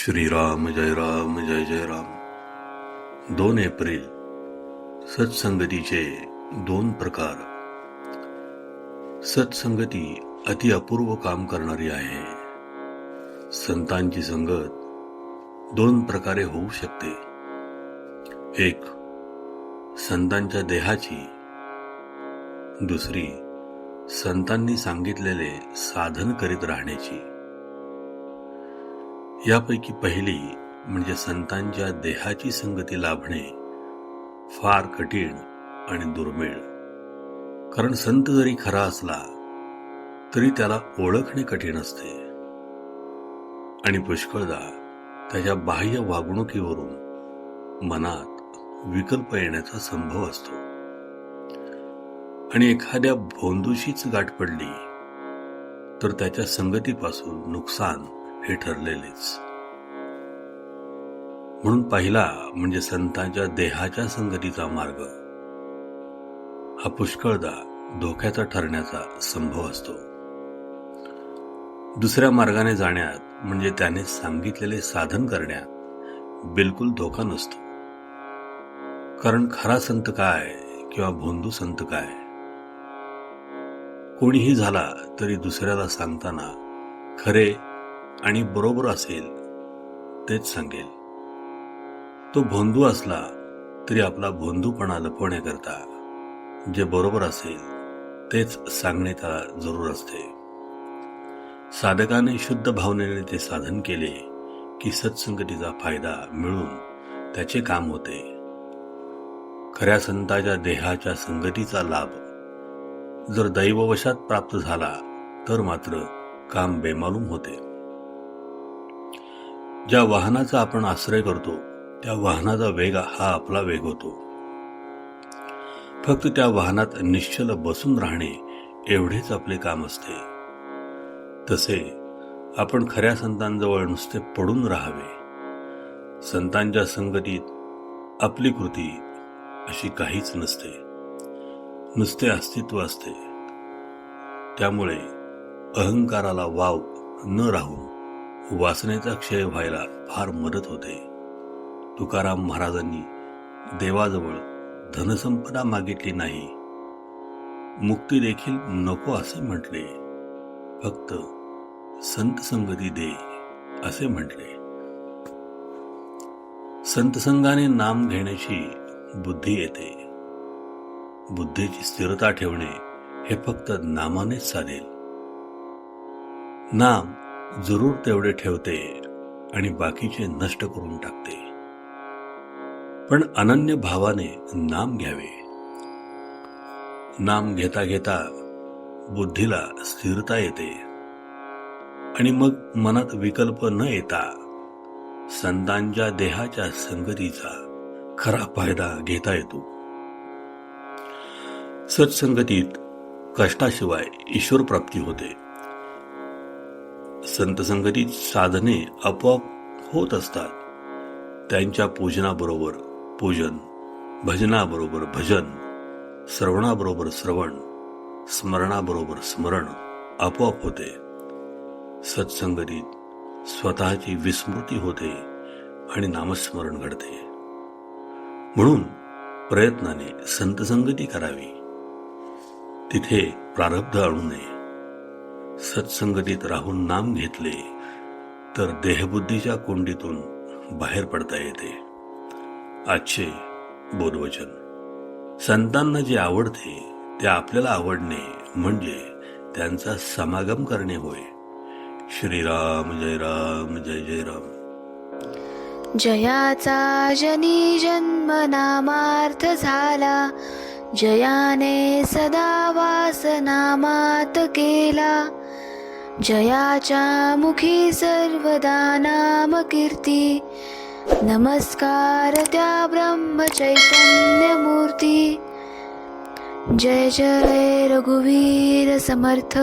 श्रीराम जय राम जय जय राम. दोन एप्रिल सत्संगतीचे दोन प्रकार. सत्संगती अति अपूर्व काम करणारी आहे. संतांची संगत दोन प्रकारे होऊ शकते. एक संतांच्या देहाची. दुसरी संतांनी सांगितलेले साधन करीत राहण्याची. यापैकी पहिली म्हणजे संतांच्या देहाची संगती लाभणे फार कठीण आणि दुर्मिळ. कारण संत जरी खरा असला तरी त्याला ओळखणे कठीण असते. आणि पुष्कळदा त्याच्या बाह्य वागणुकीवरून मनात विकल्प येण्याचा संभव असतो. आणि एखाद्या भोंदूशीच गाठ पडली तर त्याच्या संगतीपासून नुकसान हे ठरलेलेच. म्हणून पहिला म्हणजे संतांच्या देहाच्या संगतीचा मार्ग. हा पुष्कळदा धोक्याचा ठरण्याचा संभव असतो. दुसऱ्या मार्गाने जाण्यात म्हणजे त्याने सांगितलेले साधन करण्यात बिलकुल धोका नसतो. कारण खरा संत काय किंवा भोंदू संत काय? कोणीही झाला तरी दुसऱ्याला सांगताना खरे आणि बरोबर असेल तेच सांगेल. तो भोंदू असला तरी आपला भोंदूपणा लपवण्याकरता जे बरोबर असेल तेच सांगणे त्याला जरूर असते. साधकाने शुद्ध भावनेने ते साधन केले की सत्संगतीचा फायदा मिळून त्याचे काम होते. खऱ्या संताच्या देहाच्या संगतीचा लाभ जर दैववशात प्राप्त झाला तर मात्र काम बेमालूम होते. ज्या वाहनाचा आपण आश्रय करतो त्या वाहनाचा वेग हा आपला वेग होतो. फक्त त्या वाहनात निश्चल बसून राहणे एवढेच आपले काम असते. तसे आपण खऱ्या संतांजवळ नुसते पडून राहावे. संतांच्या संगतीत आपली कृती अशी काहीच नसते. नुसते अस्तित्व असते. त्यामुळे अहंकाराला वाव न राहून वासनेचा क्षय व्हायला फार मदत होते. तुकाराम महाराजांनी देवाजवळ धनसंपदा मागितली नाही. मुक्ती देखील नको असे म्हटले. फक्त संत संगती दे असे म्हटले. संतसंगाने नाम घेण्याची बुद्धी येते. बुद्धीची स्थिरता ठेवणे हे फक्त नामानेच साधेल नाम जरूर तेवढे ठेवते आणि बाकीचे नष्ट करून टाकते. पण अनन्य भावाने नाम घ्यावे. नाम घेता घेता बुद्धीला स्थिरता येते. आणि मग मनात विकल्प न येता संतांच्या देहाच्या संगतीचा खरा फायदा घेता येतो. सत्संगतीत कष्टाशिवाय ईश्वर प्राप्ती होते. संतसंगतीत साधने आपोआप होत असतात. त्यांच्या पूजनाबरोबर पूजन भजनाबरोबर भजन श्रवणाबरोबर श्रवण स्मरणाबरोबर स्मरण आपोआप होते. सत्संगतीत स्वतःची विस्मृती होते आणि नामस्मरण घडते. म्हणून प्रयत्नाने संतसंगती करावी. तिथे प्रारब्ध आणू नये. सत्संगतीत राहून नाम घेतले तर देहबुद्धीच्या कोंडीतून बाहेर पडता येते. आजचे बोधवचन. संतांना जे आवडते ते आपल्याला आवडणे म्हणजे त्यांचा समागम करणे होय. श्रीराम जय राम जय जय राम. जयाचा जनी जन्म नामार्थ झाला जयाने सदा वास नामात केला. जयाच्या मुखी सर्वदा नाम कीर्ती। नमस्कार त्या ब्रह्म चैतन्य मूर्ती। जय जय रघुवीर समर्थ।